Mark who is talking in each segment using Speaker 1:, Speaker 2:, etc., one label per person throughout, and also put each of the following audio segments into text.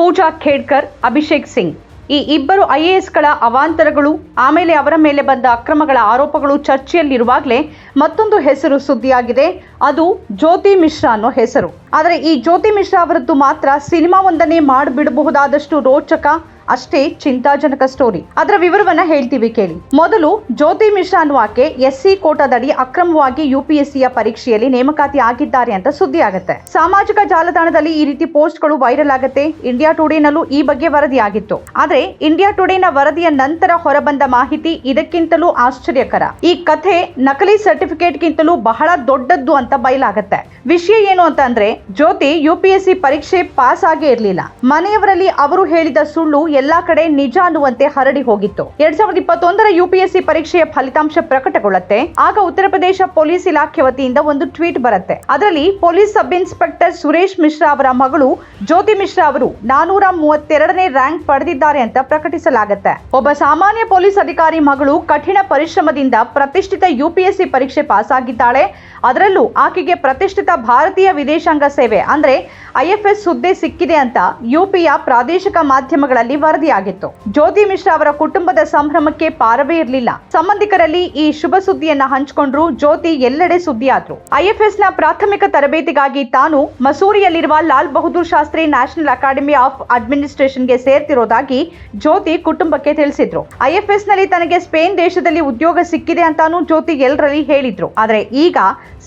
Speaker 1: ಪೂಜಾ ಖೇಡ್ಕರ್, ಅಭಿಷೇಕ್ ಸಿಂಗ್. ಈ ಇಬ್ಬರು ಐಎಎಸ್ಗಳ ಅವಾಂತರಗಳು, ಆಮೇಲೆ ಅವರ ಮೇಲೆ ಬಂದ ಅಕ್ರಮಗಳ ಆರೋಪಗಳು ಚರ್ಚೆಯಲ್ಲಿರುವಾಗಲೇ ಮತ್ತೊಂದು ಹೆಸರು ಸುದ್ದಿಯಾಗಿದೆ. ಅದು ಜ್ಯೋತಿ ಮಿಶ್ರಾ ಅನ್ನೋ ಹೆಸರು. ಆದರೆ ಈ ಜ್ಯೋತಿ ಮಿಶ್ರಾ ಅವರದ್ದು ಮಾತ್ರ ಸಿನಿಮಾವೊಂದನ್ನೇ ಮಾಡಿಬಿಡಬಹುದಾದಷ್ಟು ರೋಚಕ ಅಷ್ಟೇ ಚಿಂತಾಜನಕ ಸ್ಟೋರಿ. ಅದರ ವಿವರವನ್ನ ಹೇಳ್ತೀವಿ ಕೇಳಿ. ಮೊದಲು ಜ್ಯೋತಿ ಮಿಶ್ರಾ ಅನ್ನುವ ಆಕೆ ಎಸ್ಸಿ ಕೋಟಾದಡಿ ಅಕ್ರಮವಾಗಿ ಯುಪಿಎಸ್ಸಿಯ ಪರೀಕ್ಷೆಯಲ್ಲಿ ನೇಮಕಾತಿ ಆಗಿದ್ದಾರೆ ಅಂತ ಸುದ್ದಿ ಆಗುತ್ತೆ. ಸಾಮಾಜಿಕ ಜಾಲತಾಣದಲ್ಲಿ ಈ ರೀತಿ ಪೋಸ್ಟ್ಗಳು ವೈರಲ್ ಆಗುತ್ತೆ. ಇಂಡಿಯಾ ಟುಡೇನಲ್ಲೂ ಈ ಬಗ್ಗೆ ವರದಿ ಆಗಿತ್ತು ಆದ್ರೆ ಇಂಡಿಯಾ ಟುಡೇನ ವರದಿಯ ನಂತರ ಹೊರಬಂದ ಮಾಹಿತಿ ಇದಕ್ಕಿಂತಲೂ ಆಶ್ಚರ್ಯಕರ. ಈ ಕಥೆ ನಕಲಿ ಸರ್ಟಿಫಿಕೇಟ್ಗಿಂತಲೂ ಬಹಳ ದೊಡ್ಡದ್ದು ಅಂತ ಬಯಲಾಗತ್ತೆ. ವಿಷಯ ಏನು ಅಂತ ಅಂದ್ರೆ ಜ್ಯೋತಿ ಯುಪಿಎಸ್ಸಿ ಪರೀಕ್ಷೆ ಪಾಸ್ ಆಗೇ ಇರಲಿಲ್ಲ. ಮನೆಯವರಲ್ಲಿ ಅವರು ಹೇಳಿದ ಸುಳ್ಳು ಎಲ್ಲಾ ಕಡೆ ನಿಜ ಅನ್ನುವಂತೆ ಹರಡಿ ಹೋಗಿತ್ತು. ಎರಡ್ ಸಾವಿರದ ಇಪ್ಪತ್ತೊಂದರ ಯುಪಿಎಸ್ಸಿ ಪರೀಕ್ಷೆಯ ಫಲಿತಾಂಶ ಪ್ರಕಟಗೊಳ್ಳುತ್ತೆ. ಆಗ ಉತ್ತರ ಪ್ರದೇಶ ಪೊಲೀಸ್ ಇಲಾಖೆ ವತಿಯಿಂದ ಒಂದು ಟ್ವೀಟ್ ಬರುತ್ತೆ. ಅದರಲ್ಲಿ police sub inspector Suresh Mishra ಅವರ ಮಗಳು ಜ್ಯೋತಿ ಮಿಶ್ರಾ ಅವರು ನಾನೂರ ಮೂವತ್ತೆರಡನೇ ರ್ಯಾಂಕ್ ಪಡೆದಿದ್ದಾರೆ ಅಂತ ಪ್ರಕಟಿಸಲಾಗುತ್ತೆ. ಒಬ್ಬ ಸಾಮಾನ್ಯ ಪೊಲೀಸ್ ಅಧಿಕಾರಿ ಮಗಳು ಕಠಿಣ ಪರಿಶ್ರಮದಿಂದ ಪ್ರತಿಷ್ಠಿತ ಯುಪಿಎಸ್ಸಿ ಪರೀಕ್ಷೆ ಪಾಸ್ ಆಗಿದ್ದಾಳೆ ಅದರಲ್ಲೂ ಆಕೆಗೆ ಪ್ರತಿಷ್ಠಿತ ಭಾರತೀಯ ವಿದೇಶಾಂಗ ಸೇವೆ, ಅಂದ್ರೆ ಐಎಫ್ಎಸ್ ಹುದ್ದೆ ಸಿಕ್ಕಿದೆ ಅಂತ ಯುಪಿಯ ಪ್ರಾದೇಶಿಕ ಮಾಧ್ಯಮಗಳಲ್ಲಿ ವರದಿಯಾಗಿತ್ತು. ಜ್ಯೋತಿ ಮಿಶ್ರಾ ಅವರ ಕುಟುಂಬದ ಸಂಭ್ರಮಕ್ಕೆ ಪಾರವೇ ಇರಲಿಲ್ಲ. ಸಂಬಂಧಿಕರಲ್ಲಿ ಈ ಶುಭ ಸುದ್ದಿಯನ್ನ ಹಂಚಿಕೊಂಡ್ರು ಜ್ಯೋತಿ ಎಲ್ಲೆಡೆ ಸುದ್ದಿಯಾದ್ರು. ಐಎಫ್ಎಸ್ನ ಪ್ರಾಥಮಿಕ ತರಬೇತಿಗಾಗಿ ತಾನು ಮಸೂರಿಯಲ್ಲಿರುವ Lal Bahadur Shastri National Academy of ಅಡ್ಮಿನಿಸ್ಟ್ರೇಷನ್ಗೆ ಸೇರ್ತಿರೋದಾಗಿ ಜ್ಯೋತಿ ಕುಟುಂಬಕ್ಕೆ ತಿಳಿಸಿದ್ರು. ಐಎಫ್ಎಸ್ನಲ್ಲಿ ತನಗೆ ಸ್ಪೇನ್ ದೇಶದಲ್ಲಿ ಉದ್ಯೋಗ ಸಿಕ್ಕಿದೆ ಅಂತಾನೂ ಜ್ಯೋತಿ ಎಲ್ಲರಲ್ಲಿ ಹೇಳಿದ್ರು. ಆದ್ರೆ ಈಗ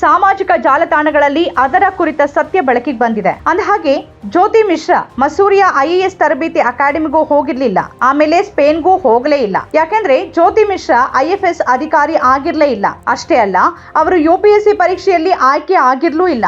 Speaker 1: ಸಾಮಾಜಿಕ ಜಾಲತಾಣಗಳಲ್ಲಿ ಅದರ ಕುರಿತ ಸತ್ಯ ಬೆಳಕಿಗೆ ಬಂದಿದೆ. ಅಂದಹಾಗೆ, ಜ್ಯೋತಿ ಮಿಶ್ರಾ ಮಸೂರಿಯ ಐಎಎಸ್ ತರಬೇತಿ ಅಕಾಡೆಮಿಗೂ ಹೋಗಿರ್ಲಿಲ್ಲ. ಆಮೇಲೆ ಸ್ಪೇನ್ಗೂ ಹೋಗಲೇ ಇಲ್ಲ. ಯಾಕೆಂದ್ರೆ ಜ್ಯೋತಿ ಮಿಶ್ರಾ ಐಎಫ್ಎಸ್ ಅಧಿಕಾರಿ ಆಗಿರ್ಲೇ ಇಲ್ಲ. ಅಷ್ಟೇ ಅಲ್ಲ, ಅವರು ಯು ಪಿ ಎಸ್ ಸಿ ಪರೀಕ್ಷೆಯಲ್ಲಿ ಆಯ್ಕೆ ಆಗಿರ್ಲೂ ಇಲ್ಲ.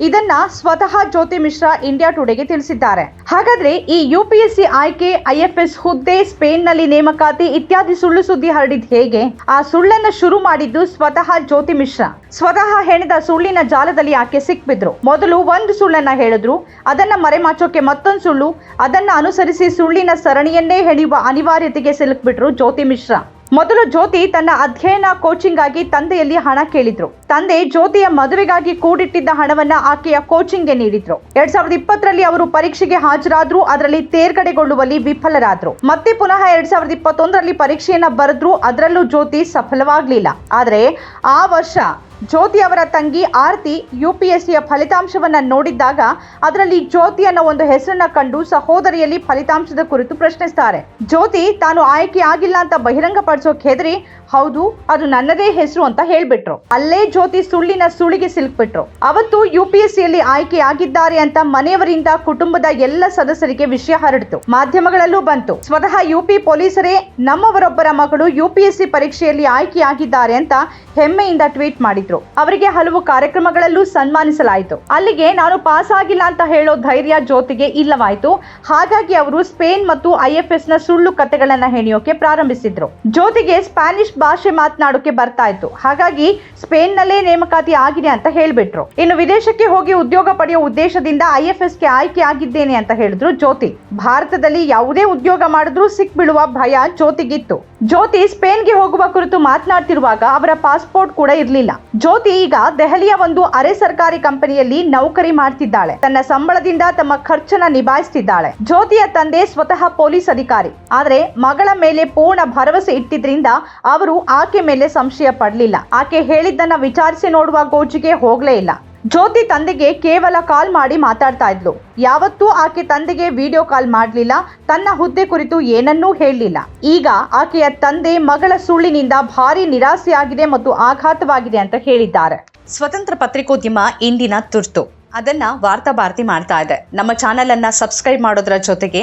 Speaker 1: ಇದನ್ನ ಸ್ವತಃ ಜ್ಯೋತಿ ಮಿಶ್ರಾ ಇಂಡಿಯಾ ಟುಡೇಗೆ ತಿಳಿಸಿದ್ದಾರೆ. ಹಾಗಾದ್ರೆ ಈ ಯು ಪಿ ಎಸ್ ಸಿ ಆಯ್ಕೆ ಐಎಫ್ಎಸ್ ಹುದ್ದೆ ಸ್ಪೇನ್ನಲ್ಲಿ ನೇಮಕಾತಿ ಇತ್ಯಾದಿ ಸುಳ್ಳು ಸುದ್ದಿ ಹರಡಿದ್ ಹೇಗೆ? ಆ ಸುಳ್ಳನ್ನ ಶುರು ಮಾಡಿದ್ದು ಸ್ವತಃ ಜ್ಯೋತಿ ಮಿಶ್ರಾ. ಸ್ವತಃ ಹೆಣೆದ ಸುಳ್ಳಿನ ಜಾಲದಲ್ಲಿ ಆಕೆ ಸಿಕ್ಬಿದ್ರು. ಮೊದಲು ಒಂದು ಸುಳ್ಳನ್ನ ಹೇಳಿದ್ರು, ಅದನ್ನ ಮರೆಮಾಚೋಕೆ ಮತ್ತೊಂದು ಸುಳ್ಳು, ಅದನ್ನ ಅನುಸರಿಸಿ ಸುಳ್ಳಿನ ಸರಣಿಯನ್ನೇ ಹೆಣೆಯುವ ಅನಿವಾರ್ಯತೆಗೆ ಸಿಲುಕ್ಬಿಟ್ರು ಜ್ಯೋತಿ ಮಿಶ್ರಾ. ಮೊದಲು ಜ್ಯೋತಿ ತನ್ನ ಅಧ್ಯಯನ ಕೋಚಿಂಗ್ ಆಗಿ ತಂದೆಯಲ್ಲಿ ಹಣ ಕೇಳಿದ್ರು. ತಂದೆ ಜ್ಯೋತಿಯ ಮದುವೆಗಾಗಿ ಕೂಡಿಟ್ಟಿದ್ದ ಹಣವನ್ನ ಆಕೆಯ ಕೋಚಿಂಗ್ಗೆ ನೀಡಿದ್ರು. ಎರಡ್ ಸಾವಿರದ ಇಪ್ಪತ್ತರಲ್ಲಿ ಅವರು ಪರೀಕ್ಷೆಗೆ ಹಾಜರಾದ್ರು, ಅದರಲ್ಲಿ ತೇರ್ಗಡೆಗೊಳ್ಳುವಲ್ಲಿ ವಿಫಲರಾದ್ರು. ಮತ್ತೆ ಪುನಃ ಎರಡ್ ಸಾವಿರದ ಇಪ್ಪತ್ತೊಂದರಲ್ಲಿ ಪರೀಕ್ಷೆಯನ್ನ ಬರೆದ್ರು, ಅದರಲ್ಲೂ ಜ್ಯೋತಿ ಸಫಲವಾಗಲಿಲ್ಲ. ಆದರೆ ಆ ವರ್ಷ ಜ್ಯೋತಿ ಅವರ ತಂಗಿ ಆರತಿ ಯು ಪಿ ಎಸ್ ಸಿಯ ಫಲಿತಾಂಶವನ್ನ ನೋಡಿದ್ದಾಗ ಅದರಲ್ಲಿ ಜ್ಯೋತಿ ಅನ್ನೋ ಒಂದು ಹೆಸರನ್ನ ಕಂಡು ಸಹೋದರಿಯಲ್ಲಿ ಫಲಿತಾಂಶದ ಕುರಿತು ಪ್ರಶ್ನಿಸ್ತಾರೆ. ಜ್ಯೋತಿ, ತಾನು ಆಯ್ಕೆ ಆಗಿಲ್ಲ ಅಂತ ಬಹಿರಂಗಪಡಿಸೋಕೆ ಹೆದರಿ? ಹೌದು, ಅದು ನನ್ನದೇ ಹೆಸರು ಅಂತ ಹೇಳ್ಬಿಟ್ರು. ಅಲ್ಲೇ ಜ್ಯೋತಿ ಸುಳ್ಳಿನ ಸುಳಿಗೆ ಸಿಲುಕ್ಬಿಟ್ರು. ಅವತ್ತು ಯು ಪಿ ಎಸ್ ಸಿಯಲ್ಲಿ ಆಯ್ಕೆ ಆಗಿದ್ದಾರೆ ಅಂತ ಮನೆಯವರಿಂದ ಕುಟುಂಬದ ಎಲ್ಲ ಸದಸ್ಯರಿಗೆ ವಿಷಯ ಹರಡಿತು. ಮಾಧ್ಯಮಗಳಲ್ಲೂ ಬಂತು. ಸ್ವತಃ ಯುಪಿ ಪೊಲೀಸರೇ ನಮ್ಮವರೊಬ್ಬರ ಮಗಳು ಯು ಪಿ ಎಸ್ ಸಿ ಪರೀಕ್ಷೆಯಲ್ಲಿ ಆಯ್ಕೆಯಾಗಿದ್ದಾರೆ ಅಂತ ಹೆಮ್ಮೆಯಿಂದ ಟ್ವೀಟ್ ಮಾಡಿದ್ರು. ಅವರಿಗೆ ಹಲವು ಕಾರ್ಯಕ್ರಮಗಳಲ್ಲೂ ಸನ್ಮಾನಿಸಲಾಯಿತು. ಅಲ್ಲಿಗೆ ನಾನು ಪಾಸ್ ಆಗಿಲ್ಲ ಅಂತ ಹೇಳೋ ಧೈರ್ಯ ಜ್ಯೋತಿಗೆ ಇಲ್ಲವಾಯಿತು. ಹಾಗಾಗಿ ಅವರು ಸ್ಪೇನ್ ಮತ್ತು ಐಎಫ್ಎಸ್ನ ಸುಳ್ಳು ಕತೆಗಳನ್ನ ಹೆಣೆಯೋಕೆ ಪ್ರಾರಂಭಿಸಿದ್ರು. ಜ್ಯೋತಿಗೆ ಸ್ಪ್ಯಾನಿಷ್ ಭಾಷೆ ಮಾತನಾಡೋಕೆ ಬರ್ತಾ ಇತ್ತು. ಹಾಗಾಗಿ ಸ್ಪೇನ್ ನಲ್ಲೇ ನೇಮಕಾತಿ ಆಗಿದೆ ಅಂತ ಹೇಳ್ಬಿಟ್ರು. ಇನ್ನು ವಿದೇಶಕ್ಕೆ ಹೋಗಿ ಉದ್ಯೋಗ ಪಡೆಯುವ ಉದ್ದೇಶದಿಂದ ಐಎಫ್ಎಸ್ಗೆ ಆಯ್ಕೆ ಆಗಿದ್ದೇನೆ ಅಂತ ಹೇಳಿದ್ರು ಜ್ಯೋತಿ. ಭಾರತದಲ್ಲಿ ಯಾವುದೇ ಉದ್ಯೋಗ ಮಾಡಿದ್ರೂ ಸಿಕ್ಬೀಳುವ ಭಯ ಜ್ಯೋತಿಗಿತ್ತು. ಜ್ಯೋತಿ ಸ್ಪೇನ್ಗೆ ಹೋಗುವ ಕುರಿತು ಮಾತನಾಡ್ತಿರುವಾಗ ಅವರ ಪಾಸ್ಪೋರ್ಟ್ ಕೂಡ ಇರಲಿಲ್ಲ. ಜ್ಯೋತಿ ಈಗ ದೆಹಲಿಯ ಒಂದು ಅರೆ ಸರ್ಕಾರಿ ಕಂಪನಿಯಲ್ಲಿ ನೌಕರಿ ಮಾಡ್ತಿದ್ದಾಳೆ. ತನ್ನ ಸಂಬಳದಿಂದ ತಮ್ಮ ಖರ್ಚನ್ನ ನಿಭಾಯಿಸ್ತಿದ್ದಾಳೆ. ಜ್ಯೋತಿಯ ತಂದೆ ಸ್ವತಃ ಪೊಲೀಸ್ ಅಧಿಕಾರಿ. ಆದ್ರೆ ಮಗಳ ಮೇಲೆ ಪೂರ್ಣ ಭರವಸೆ ಇಟ್ಟಿದ್ರಿಂದ ಅವರು ಆಕೆ ಮೇಲೆ ಸಂಶಯ ಪಡಲಿಲ್ಲ. ಆಕೆ ಹೇಳಿದ್ದನ್ನ ವಿಚಾರಿಸಿ ನೋಡುವ ಗೋಜಿಗೆ ಹೋಗ್ಲೇ ಇಲ್ಲ. ಜ್ಯೋತಿ ತಂದೆಗೆ ಕೇವಲ ಕಾಲ್ ಮಾಡಿ ಮಾತಾಡ್ತಾ ಇದ್ಲು. ಯಾವತ್ತೂ ಆಕೆ ತಂದೆಗೆ ವಿಡಿಯೋ ಕಾಲ್ ಮಾಡಲಿಲ್ಲ, ತನ್ನ ಹುದ್ದೆ ಕುರಿತು ಏನನ್ನೂ ಹೇಳಲಿಲ್ಲ. ಈಗ ಆಕೆಯ ತಂದೆ ಮಗಳ ಸುಳ್ಳಿನಿಂದ ಭಾರಿ ನಿರಾಸೆಯಾಗಿದೆ ಮತ್ತು ಆಘಾತವಾಗಿದೆ ಅಂತ ಹೇಳಿದ್ದಾರೆ. ಸ್ವತಂತ್ರ ಪತ್ರಿಕೋದ್ಯಮ ಇಂದಿನ ತುರ್ತು. ಅದನ್ನ ವಾರ್ತಾ ಭಾರತಿ ಮಾಡ್ತಾ ಇದೆ. ನಮ್ಮ ಚಾನೆಲ್ ಅನ್ನ ಸಬ್ಸ್ಕ್ರೈಬ್ ಮಾಡೋದ್ರ ಜೊತೆಗೆ